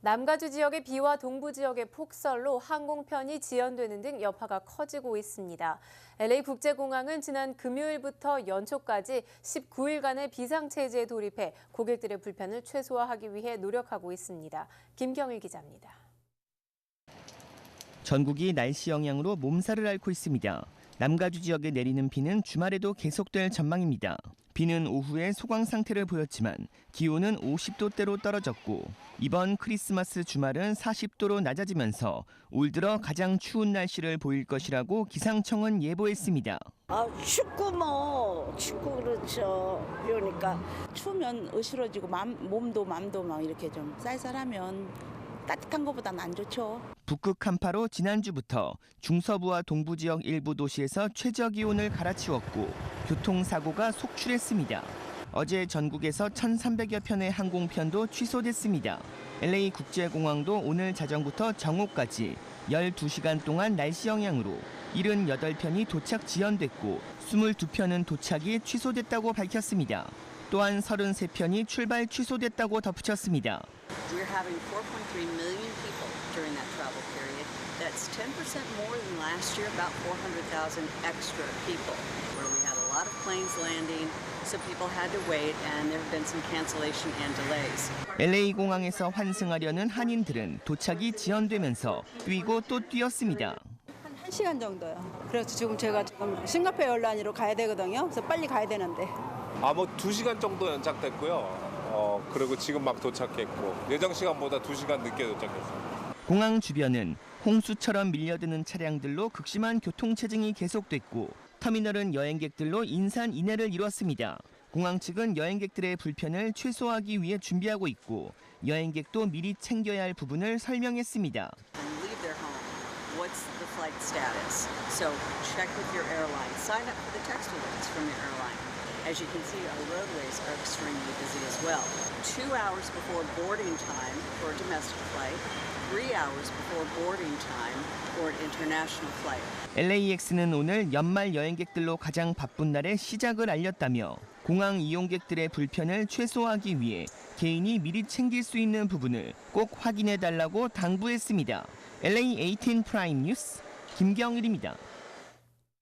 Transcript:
남가주 지역의 비와 동부 지역의 폭설로 항공편이 지연되는 등 여파가 커지고 있습니다. LA 국제공항은 지난 금요일부터 연초까지 19일간의 비상체제에 돌입해 고객들의 불편을 최소화하기 위해 노력하고 있습니다. 김경일 기자입니다. 전국이 날씨 영향으로 몸살을 앓고 있습니다. 남가주 지역에 내리는 비는 주말에도 계속될 전망입니다. 비는 오후에 소강 상태를 보였지만 기온은 50도대로 떨어졌고 이번 크리스마스 주말은 40도로 낮아지면서 올 들어 가장 추운 날씨를 보일 것이라고 기상청은 예보했습니다. 아 춥고 뭐 춥고 그렇죠. 그러니까 추우면 으스러지고 맘, 몸도 맘도 막 이렇게 좀 쌀쌀하면 따뜻한 것보다는 안 좋죠. 북극 한파로 지난주부터 중서부와 동부 지역 일부 도시에서 최저 기온을 갈아치웠고 교통사고가 속출했습니다. 어제 전국에서 1,300여 편의 항공편도 취소됐습니다. LA 국제공항도 오늘 자정부터 정오까지 12시간 동안 날씨 영향으로 78편이 도착 지연됐고 22편은 도착이 취소됐다고 밝혔습니다. 또한 33편이 출발 취소됐다고 덧붙였습니다. We're having 4.3 million people during that travel period. That's 10% more than last year, about 400,000 extra people, where we had a lot of planes landing, so people had to wait, and there have been some cancellation and delays. LA 공항에서 환승하려는 한인들은 도착이 지연되면서 뛰고 또 뛰었습니다. 한 시간 정도요. 그래서 지금 제가 지금 싱가포르 에어라인으로 가야 되거든요. 그래서 빨리 가야 되는데. 아, 뭐 2시간 정도 연착됐고요. 어, 그리고 지금 막 도착했고 예정 시간보다 2시간 늦게 도착했어요. 공항 주변은 홍수처럼 밀려드는 차량들로 극심한 교통 체증이 계속됐고 터미널은 여행객들로 인산인해를 이뤘습니다. 공항 측은 여행객들의 불편을 최소화하기 위해 준비하고 있고 여행객도 미리 챙겨야 할 부분을 설명했습니다. When you leave their home, what's the flight status? So check with your airline. Sign up for the text alerts from your airline. As you can see, our roadways are extremely busy as well. Two hours before boarding time for a domestic flight, three hours before boarding time for an international flight. LAX는 오늘 연말 여행객들로 가장 바쁜 날의 시작을 알렸다며 공항 이용객들의 불편을 최소화하기 위해 개인이 미리 챙길 수 있는 부분을 꼭 확인해 달라고 당부했습니다. LA18 프라임 뉴스 김경일입니다.